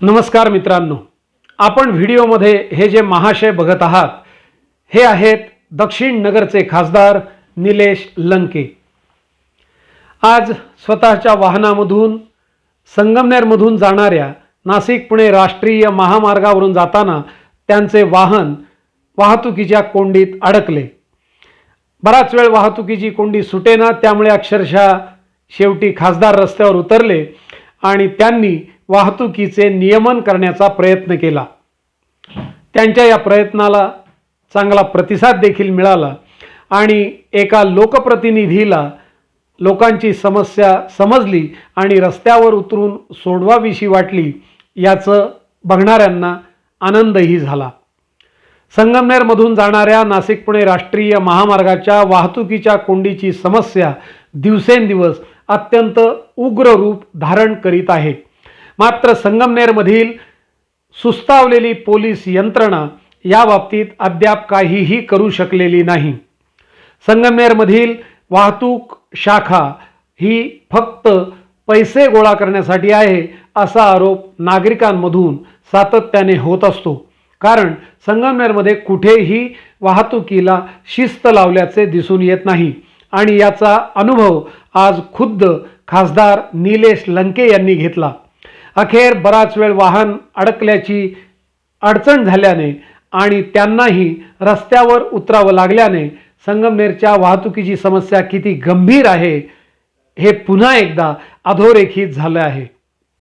नमस्कार मित्रांनो. आपण व्हिडिओमध्ये हे जे महाशय बघत आहात हे आहेत दक्षिण नगरचे खासदार निलेश लंके. आज स्वतःच्या वाहनामधून संगमनेरमधून जाणाऱ्या नाशिक पुणे राष्ट्रीय महामार्गावरून जाताना त्यांचे वाहन वाहतुकीच्या कोंडीत अडकले. बराच वेळ वाहतुकीची कोंडी सुटेना त्यामुळे अक्षरशः शेवटी खासदार रस्त्यावर उतरले आणि त्यांनी वाहतुकीचे नियमन करण्याचा प्रयत्न केला. त्यांच्या या प्रयत्नाला चांगला प्रतिसाद देखील मिळाला आणि एका लोकप्रतिनिधीला लोकांची समस्या समजली आणि रस्त्यावर उतरून सोडवाविषयी वाटली याचं बघणाऱ्यांना आनंदही झाला. संगमनेरमधून जाणाऱ्या नाशिक पुणे राष्ट्रीय महामार्गाच्या वाहतुकीच्या कोंडीची समस्या दिवसेंदिवस अत्यंत उग्र रूप धारण करीत आहे. मात्र संगमनेरमधील सुस्तावलेली पोलीस यंत्रणा या बाबतीत अद्याप काहीही करू शकलेली नाही. संगमनेरमधील वाहतूक शाखा ही फक्त पैसे गोळा करण्यासाठी आहे असा आरोप नागरिकांमधून सातत्याने होत असतो. कारण संगमनेरमध्ये कुठेही वाहतुकीला शिस्त लावल्याचे दिसून येत नाही आणि याचा अनुभव आज खुद्द खासदार निलेश लंके यांनी घेतला. अखेर बराच वेळ वाहन अडकल्याची अडचण झाल्याने आणि त्यांनाही रस्त्यावर उतरावं लागल्याने संगमनेरच्या वाहतुकीची समस्या किती गंभीर आहे हे पुन्हा एकदा अधोरेखित झालं आहे.